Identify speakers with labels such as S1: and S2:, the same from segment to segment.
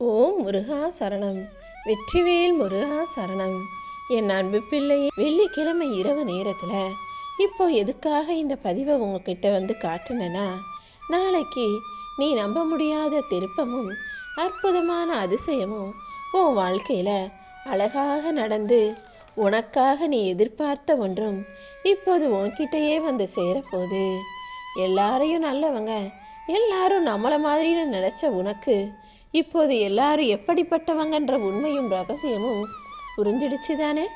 S1: ஓம் முருகா சரணம். வெற்றிவேல் முருகா சரணம். என் அன்பு பிள்ளை வெள்ளிக்கிழமை இரவு நேரத்தில் இப்போ எதுக்காக இந்த பதிவை உங்ககிட்ட வந்து காட்டுனேன்னா நாளைக்கு நீ நம்ப முடியாத திருப்பமும் அற்புதமான அதிசயமும் உன் வாழ்க்கையில் அழகாக நடந்து உனக்காக நீ எதிர்பார்த்த ஒன்றும் இப்போது உன்கிட்டயே வந்து சேரப்போகுது. எல்லாரையும் நல்லவங்க எல்லாரும் நம்மளை மாதிரின்னு நினச்ச உனக்கு இப்போது எல்லாரும் எப்படிப்பட்டவங்கன்ற உண்மையும் ரகசியமும் புரிஞ்சிடுச்சு தானே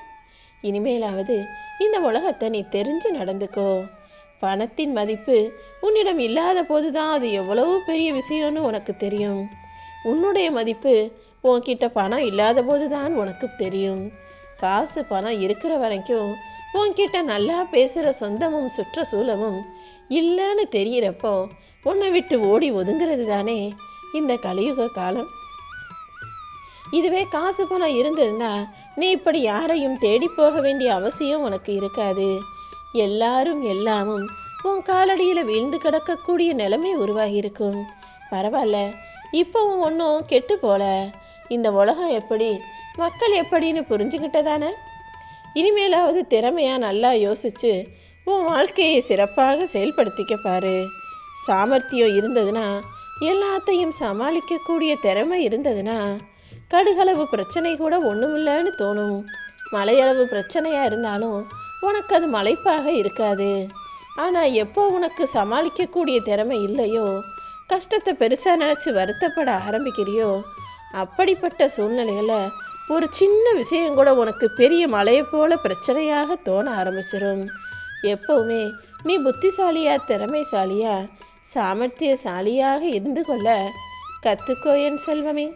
S1: இனிமேலாவது இந்த உலகத்தை நீ தெரிஞ்சு நடந்துக்கோ. பணத்தின் மதிப்பு உன்னிடம் இல்லாத போதுதான் அது எவ்வளவு பெரிய விஷயம்னு உனக்கு தெரியும். உன்னுடைய மதிப்பு உன்கிட்ட பணம் இல்லாத போதுதான் உனக்கு தெரியும். காசு பணம் இருக்கிற வரைக்கும் உன்கிட்ட நல்லா பேசுகிற சொந்தமும் சுற்றுச்சூழலும் இல்லைன்னு தெரியிறப்போ உன்னை விட்டு ஓடி ஒதுங்கிறது தானே இந்த கலியுக காலம். இதுவே காசு பணம் இருந்திருந்தா நீ இப்படி யாரையும் தேடி போக வேண்டிய அவசியம் உனக்கு இருக்காது. எல்லாரும் எல்லாமும் உன் காலடியில் வீழ்ந்து கிடக்கக்கூடிய நிலைமை உருவாகியிருக்கும். பரவாயில்ல இப்போவும் ஒன்றும் கெட்டு போல. இந்த உலகம் எப்படி மக்கள் எப்படின்னு புரிஞ்சுக்கிட்டதானே? இனிமேலாவது திறமையா நல்லா யோசிச்சு உன் வாழ்க்கையை சிறப்பாக செயல்படுத்திக்க பாரு. சாமர்த்தியம் இருந்ததுன்னா எல்லாத்தையும் சமாளிக்கக்கூடிய திறமை இருந்ததுன்னா கடுகளவு பிரச்சனை கூட ஒன்றுமில்லைன்னு தோணும். மலையளவு பிரச்சனையாக இருந்தாலும் உனக்கு அது மலைப்பாக இருக்காது. ஆனால் எப்போ உனக்கு சமாளிக்கக்கூடிய திறமை இல்லையோ கஷ்டத்தை பெருசாக நினச்சி வருத்தப்பட ஆரம்பிக்கிறியோ அப்படிப்பட்ட சூழ்நிலைகளை ஒரு சின்ன விஷயம் கூட உனக்கு பெரிய மலையை போல பிரச்சனையாக தோண ஆரம்பிச்சிடும் எப்பவுமே நீ புத்திசாலியா திறமைசாலியா சாமர்த்தியசாலியாக இருந்து கொள்ள கத்துக்கோ என் செல்வமே.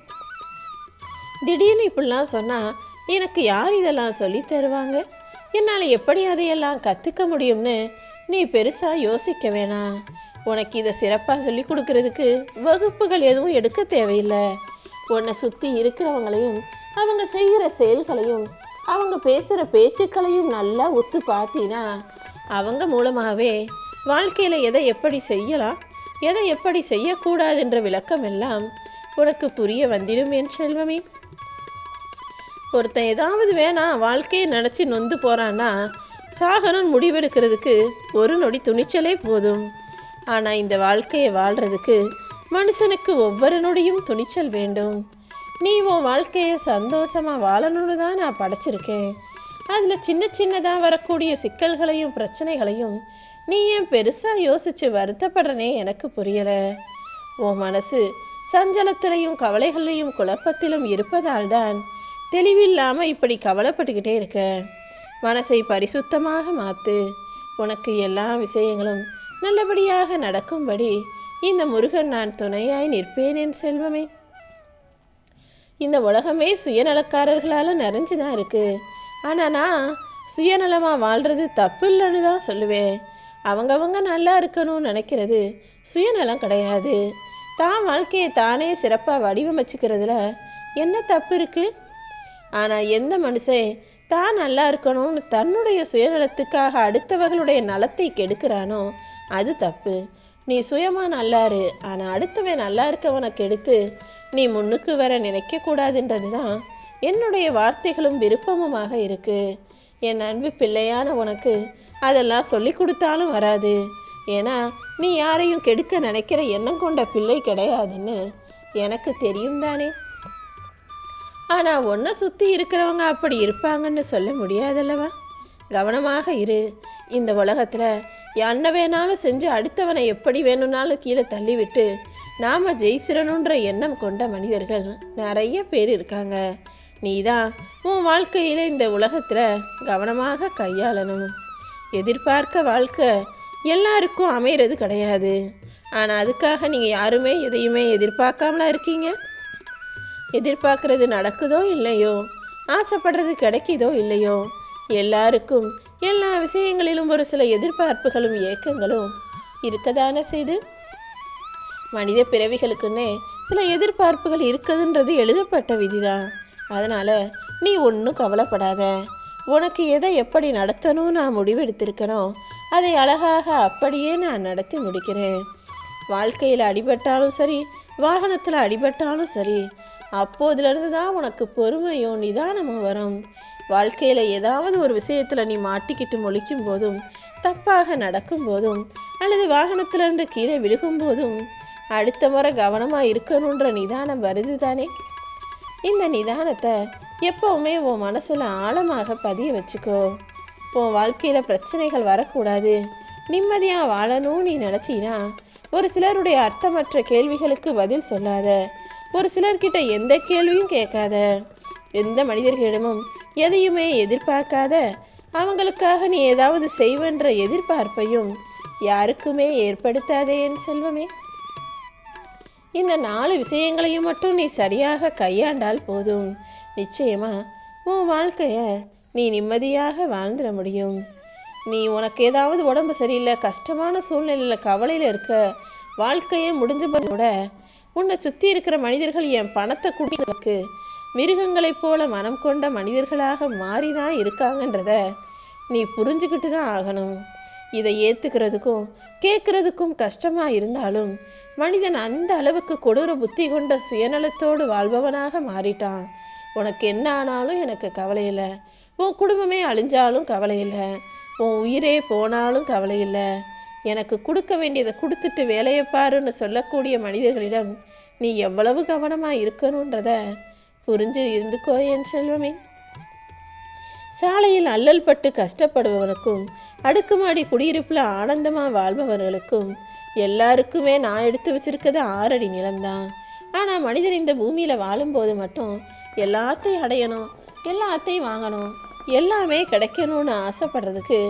S1: திடீர்னு இப்படிலாம் சொன்னால் எனக்கு யார் இதெல்லாம் சொல்லி தருவாங்க? என்னால் எப்படி அதையெல்லாம் கற்றுக்க முடியும்னு நீ பெருசாக யோசிக்க வேணாம். உனக்கு இதை சிறப்பாக சொல்லி கொடுக்கறதுக்கு வகுப்புகள் எதுவும் எடுக்க தேவையில்லை. உன்னை சுற்றி இருக்கிறவங்களையும் அவங்க செய்கிற செயல்களையும் அவங்க பேசுகிற பேச்சுக்களையும் நல்லா ஒத்து பார்த்தீங்கன்னா அவங்க மூலமாகவே வாழ்க்கையில் எதை எப்படி செய்யலாம் எதை எப்படி செய்யக்கூடாதுன்ற விளக்கம் எல்லாம் உனக்கு புரிய வந்திடும் என் செல்வமே. ஒருத்தன் ஏதாவது வேணாம் வாழ்க்கையை நினச்சி நொந்து போகிறான்னா சாகனம் முடிவெடுக்கிறதுக்கு ஒரு நொடி துணிச்சலே போதும். ஆனால் இந்த வாழ்க்கையை வாழ்கிறதுக்கு மனுஷனுக்கு ஒவ்வொரு நொடியும் துணிச்சல் வேண்டும். நீ உன் வாழ்க்கையை சந்தோஷமாக வாழணும்னு தான் நான் படைச்சிருக்கேன். அதில் சின்ன சின்னதாக வரக்கூடிய சிக்கல்களையும் பிரச்சனைகளையும் நீ ஏன் பெருசாக யோசித்து வருத்தப்படுறனே எனக்கு புரியலை. உன் மனசு சஞ்சலத்திலையும் கவலைகளையும் குழப்பத்திலும் இருப்பதால் தான் தெளிவில்லாமல் இப்படி கவலைப்பட்டுக்கிட்டே இருக்க. மனசை பரிசுத்தமாக மாற்று உனக்கு எல்லா விஷயங்களும் நல்லபடியாக நடக்கும்படி இந்த முருகன் நான் துணையாய் நிற்பேன் என் செல்வமே. இந்த உலகமே சுயநலக்காரர்களால் நிறைஞ்சுதான் இருக்கு. ஆனால் நான் சுயநலமாக வாழ்கிறது தப்பு இல்லைன்னு தான் சொல்லுவேன். அவங்கவங்க நல்லா இருக்கணும்னு நினைக்கிறது சுயநலம் கிடையாது. தான் வாழ்க்கையை தானே சிறப்பாக வடிவமைச்சுக்கிறதுல என்ன தப்பு இருக்குது ஆனால் எந்த மனுஷன் தான் நல்லா இருக்கணும்னு தன்னுடைய சுயநலத்துக்காக அடுத்தவர்களுடைய நலத்தை கெடுக்கிறானோ அது தப்பு. நீ சுயமாக நல்லாரு ஆனால் அடுத்தவன் நல்லா இருக்கவனை கெடுத்து நீ முன்னுக்கு வர நினைக்கக்கூடாதுன்றது தான் என்னுடைய வார்த்தைகளும் விருப்பமுமாக இருக்கு. என் அன்பு பிள்ளையான உனக்கு அதெல்லாம் சொல்லி கொடுத்தாலும் வராது. ஏன்னா நீ யாரையும் கெடுக்க நினைக்கிற எண்ணம் கொண்ட பிள்ளை கிடையாதுன்னு எனக்கு தெரியும் தானே. ஆனால் ஒன்றை சுற்றி இருக்கிறவங்க அப்படி இருப்பாங்கன்னு சொல்ல முடியாதல்லவா? கவனமாக இரு. இந்த உலகத்தில் என்ன வேணாலும் செஞ்சு அடுத்தவனை எப்படி வேணும்னாலும் கீழே தள்ளிவிட்டு நாம் ஜெயிச்சிடணுன்ற எண்ணம் கொண்ட மனிதர்கள் நிறைய பேர் இருக்காங்க. நீ தான் உன் வாழ்க்கையில் இந்த உலகத்தில் கவனமாக கையாளணும். எதிர்பார்க்க வாழ்க்கை எல்லாருக்கும் அமைகிறது கிடையாது. ஆனால் அதுக்காக நீங்கள் யாருமே எதையுமே எதிர்பார்க்காமலாம் இருக்கீங்க? எதிர்பார்க்கறது நடக்குதோ இல்லையோ? ஆசைப்படுறது கிடைக்குதோ இல்லையோ? எல்லாருக்கும் எல்லா விஷயங்களிலும் ஒரு சில எதிர்பார்ப்புகளும் ஏக்கங்களும் இருக்கதானே செய்து? மனித பிறவிகளுக்குன்னே சில எதிர்பார்ப்புகள் இருக்குதுன்றது எழுதப்பட்ட விதிதான். அதனால் நீ ஒன்றும் கவலைப்படாத. உனக்கு எதை எப்படி நடத்தணும் நான் முடிவெடுத்திருக்கணும்? அதை அழகாக அப்படியே நான் நடத்தி முடிக்கிறேன். வாழ்க்கையில் அடிபட்டாலும் சரி வாகனத்தில் அடிபட்டாலும் சரி அப்போதிலிருந்து தான் உனக்கு பொறுமையும் நிதானமும் வரும். வாழ்க்கையில் ஏதாவது ஒரு விஷயத்தில் நீ மாட்டிக்கிட்டு முழிக்கும் போதும் தப்பாக நடக்கும் போதும் அல்லது வாகனத்திலிருந்து கீழே விழுகும் போதும் அடுத்த முறை கவனமாக இருக்கணுன்ற நிதானம் வருது தானே இந்த நிதானத்தை எப்பவுமே உன் மனசில் ஆழமாக பதிய வச்சுக்கோ. உன் வாழ்க்கையில் பிரச்சனைகள் வரக்கூடாது. நிம்மதியாக வாழணும்னு நீ நினச்சினா ஒரு சிலருடைய அர்த்தமற்ற கேள்விகளுக்கு பதில் சொல்லாத. ஒரு சிலர்கிட்ட எந்த கேள்வியும் கேட்காத. எந்த மனிதர்களிடமும் எதையுமே எதிர்பார்க்காத. அவங்களுக்காக நீ ஏதாவது செய்வென்ற எதிர்பார்ப்பையும் யாருக்குமே ஏற்படுத்தாதே என் செல்வமே. இந்த நாலு விஷயங்களையும் மட்டும் நீ சரியாக கையாண்டால் போதும். நிச்சயமா உன் வாழ்க்கையை நீ நிம்மதியாக வாழ்ந்துட முடியும். நீ உனக்கு ஏதாவது உடம்பு சரியில்லை கஷ்டமான சூழ்நிலையில் கவலையில் இருக்க வாழ்க்கையே முடிஞ்ச கூட உன்னை சுற்றி இருக்கிற மனிதர்கள் என் பணத்தை குடிக்கிறதுக்கு மிருகங்களைப் போல மனம் கொண்ட மனிதர்களாக மாறிதான் இருக்காங்கன்றத நீ புரிஞ்சுக்கிட்டு தான் ஆகணும். இதை ஏற்றுக்கிறதுக்கும் கேட்குறதுக்கும் கஷ்டமாக இருந்தாலும் மனிதன் அந்த அளவுக்கு கொடூர புத்தி கொண்ட சுயநலத்தோடு வாழ்பவனாக மாறிட்டான். உனக்கு என்ன ஆனாலும் எனக்கு கவலை இல்லை. உன் குடும்பமே அழிஞ்சாலும் கவலை இல்லை. உன் உயிரே போனாலும் கவலை இல்லை. எனக்கு கொடுக்க வேண்டியதை கொடுத்துட்டு வேலையை பாருன்னு சொல்லக்கூடிய மனிதர்களிடம் நீ எவ்வளவு கவனமாக இருக்கணுன்றத புரிஞ்சு இருந்துக்கோ என் செல்வமே. சாலையில் அல்லல் பட்டு கஷ்டப்படுபவனுக்கும் அடுக்குமாடி குடியிருப்பில் ஆனந்தமாக வாழ்பவர்களுக்கும் எல்லாருக்குமே நான் எடுத்து வச்சிருக்கிறது ஆறடி நிலம்தான். ஆனால் மனிதன் இந்த பூமியில் வாழும்போது மட்டும் எல்லாத்தையும் அடையணும் எல்லாத்தையும் வாங்கணும் எல்லாமே கிடைக்கணும்னு ஆசைப்படுறதுக்கு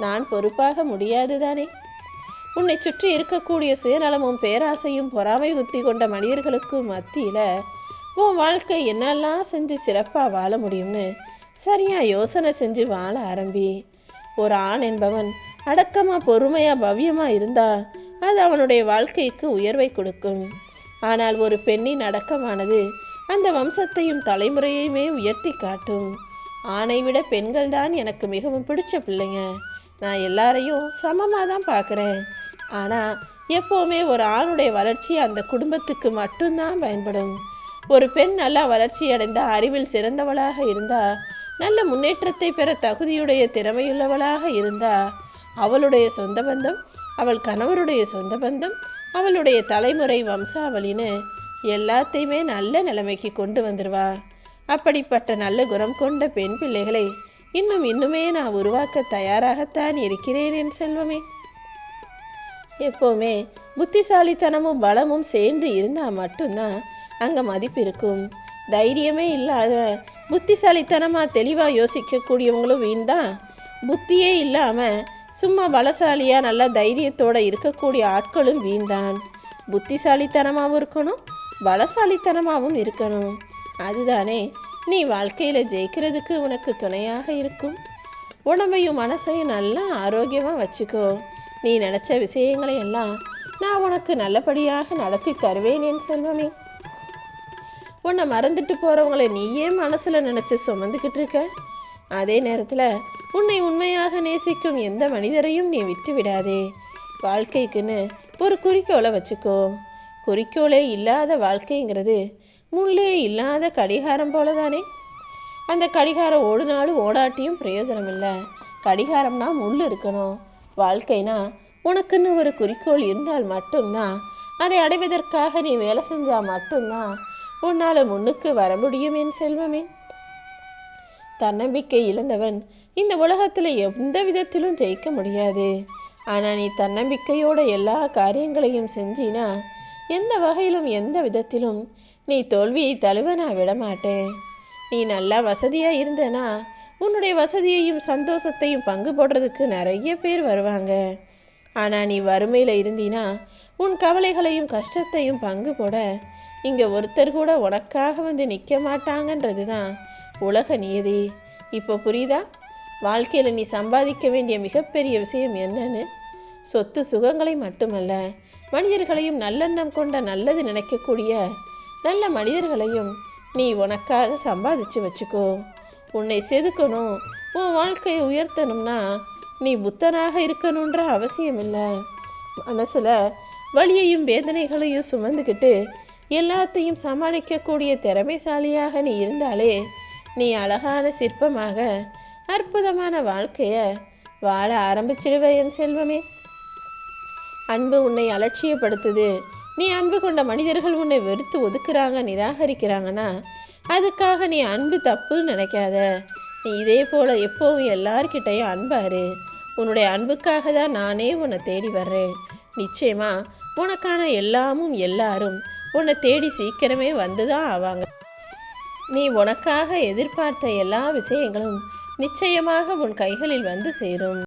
S1: நான் பொறுப்பாக முடியாது தானே உன்னை சுற்றி இருக்கக்கூடிய சுயநலமும் பேராசையும் பொறாமை குத்தி கொண்ட மனிதர்களுக்கும் மத்தியில் உன் வாழ்க்கை என்னெல்லாம் செஞ்சு சிறப்பாக வாழ முடியும்னு சரியாக யோசனை செஞ்சு வாழ ஆரம்பி. ஒரு ஆண் என்பவன் அடக்கமாக பொறுமையாக பவ்யமாக இருந்தால் அது அவனுடைய வாழ்க்கைக்கு உயர்வை கொடுக்கும். ஆனால் ஒரு பெண்ணின் அடக்கமானது அந்த வம்சத்தையும் தலைமுறையுமே உயர்த்தி காட்டும். ஆணை விட பெண்கள் தான் எனக்கு மிகவும் பிடிச்ச பிள்ளைங்க. நான் எல்லாரையும் சமமாக தான் பார்க்குறேன். ஆனால் எப்போவுமே ஒரு ஆணுடைய வளர்ச்சி அந்த குடும்பத்துக்கு மட்டும்தான் பயன்படும். ஒரு பெண் நல்லா வளர்ச்சி அடைந்த அறிவில் சிறந்தவளாக இருந்தா நல்ல முன்னேற்றத்தை பெற தகுதியுடைய திறமையுள்ளவளாக இருந்தா அவளுடைய சொந்த பந்தம் அவள் கணவருடைய சொந்த பந்தம் அவளுடைய தலைமுறை வம்சாவளின்னு எல்லாத்தையுமே நல்ல நிலைமைக்கு கொண்டு வந்துடுவா அப்படிப்பட்ட நல்ல குணம் கொண்ட பெண் பிள்ளைகளை இன்னும் இன்னுமே நான் உருவாக்க தயாராகத்தான் இருக்கிறேன் என் செல்வமே. எப்போவுமே புத்திசாலித்தனமும் பலமும் சேர்ந்து இருந்தால் மட்டும்தான் அங்கே மதிப்பு இருக்கும். தைரியமே இல்லாத புத்திசாலித்தனமாக தெளிவாக யோசிக்கக்கூடியவங்களும் வீண் தான் புத்தியே இல்லாமல் சும்மா பலசாலியாக நல்லா தைரியத்தோடு இருக்கக்கூடிய ஆட்களும் வீண்தான். புத்திசாலித்தனமாகவும் இருக்கணும் பலசாலித்தனமாகவும் இருக்கணும். அதுதானே நீ வாழ்க்கையில் ஜெயிக்கிறதுக்கு உனக்கு துணையாக இருக்கும். உடம்பையும் மனசையும் நல்லா ஆரோக்கியமாக வச்சுக்கோ. நீ நினச்ச விஷயங்களை எல்லாம் நான் உனக்கு நல்லபடியாக நடத்தி தருவேன் என் செல்வமே. உன்னை மறந்துட்டு போகிறவங்களை நீயே மனசில் நினச்சி சுமந்துக்கிட்டு இருக்க. அதே நேரத்தில் உன்னை உண்மையாக நேசிக்கும் எந்த மனிதரையும் நீ விட்டு விடாதே வாழ்க்கைக்குன்னு ஒரு குறிக்கோளை வச்சுக்கோ. குறிக்கோளே இல்லாத வாழ்க்கைங்கிறது முள்ளே இல்லாத கடிகாரம் போல தானே அந்த கடிகாரம் ஓடுனாலும் ஓடாட்டியும் பிரயோஜனம் இல்லை கடிகாரம்னா முள் இருக்கணும். வாழ்க்கைனா உனக்குன்னு ஒரு குறிக்கோள் இருந்தால் மட்டும்தான். அதை அடைவதற்காக நீ வேலை செஞ்சால் மட்டும்தான் உன்னால் முன்னுக்கு வர முடியும் என் செல்வமே. தன்னம்பிக்கை இழந்தவன் இந்த உலகத்தில் எந்த விதத்திலும் ஜெயிக்க முடியாது. ஆனால் நீ தன்னம்பிக்கையோட எல்லா காரியங்களையும் செஞ்சினா எந்த வகையிலும் எந்த விதத்திலும் நீ தோல்வியை தழுவ நான் விடமாட்டேன். நீ நல்லா வசதியாக இருந்தனா உன்னுடைய வசதியையும் சந்தோஷத்தையும் பங்கு போடுறதுக்கு நிறைய பேர் வருவாங்க. ஆனால் நீ வறுமையில் இருந்தினா உன் கவலைகளையும் கஷ்டத்தையும் பங்கு போட இங்கே ஒருத்தர் கூட உனக்காக வந்து நிற்க மாட்டாங்கன்றது தான் உலக நியதி. இப்போ புரியுதா? வாழ்க்கையில் நீ சம்பாதிக்க வேண்டிய மிகப்பெரிய விஷயம் என்னன்னு? சொத்து சுகங்களை மட்டுமல்ல மனிதர்களையும் நல்லெண்ணம் கொண்ட நல்லது நினைக்கக்கூடிய நல்ல மனிதர்களையும் நீ உனக்காக சம்பாதிச்சு வச்சுக்கோ. உன்னை செதுக்கணும் உன் வாழ்க்கையை உயர்த்தணும்னா நீ புத்தனாக இருக்கணுன்ற அவசியம் இல்லை மனசில் வலியையும் வேதனைகளையும் சுமந்துக்கிட்டு எல்லாத்தையும் சமாளிக்கக்கூடிய திறமைசாலியாக நீ இருந்தாலே நீ அழகான சிற்பமாக அற்புதமான வாழ்க்கையை வாழ ஆரம்பிச்சிடுவே என் செல்வமே. அன்பு உன்னை அலட்சியப்படுத்துது. நீ அன்பு கொண்ட மனிதர்கள் உன்னை வெறுத்து ஒதுக்குறாங்க நிராகரிக்கிறாங்கன்னா அதுக்காக நீ அன்பு தப்புன்னு நினைக்காத. நீ இதே போல எப்பவும் எல்லார்கிட்டையும் அன்பாரு உன்னுடைய அன்புக்காக தான் நானே உன்னை தேடி வர்றேன். நிச்சயமா உனக்கான எல்லாமும் எல்லாரும் உன்னை தேடி சீக்கிரமே வந்துதான் ஆவாங்க. நீ உனக்காக எதிர்பார்த்த எல்லா விஷயங்களும் நிச்சயமாக உன் கைகளில் வந்து சேரும்.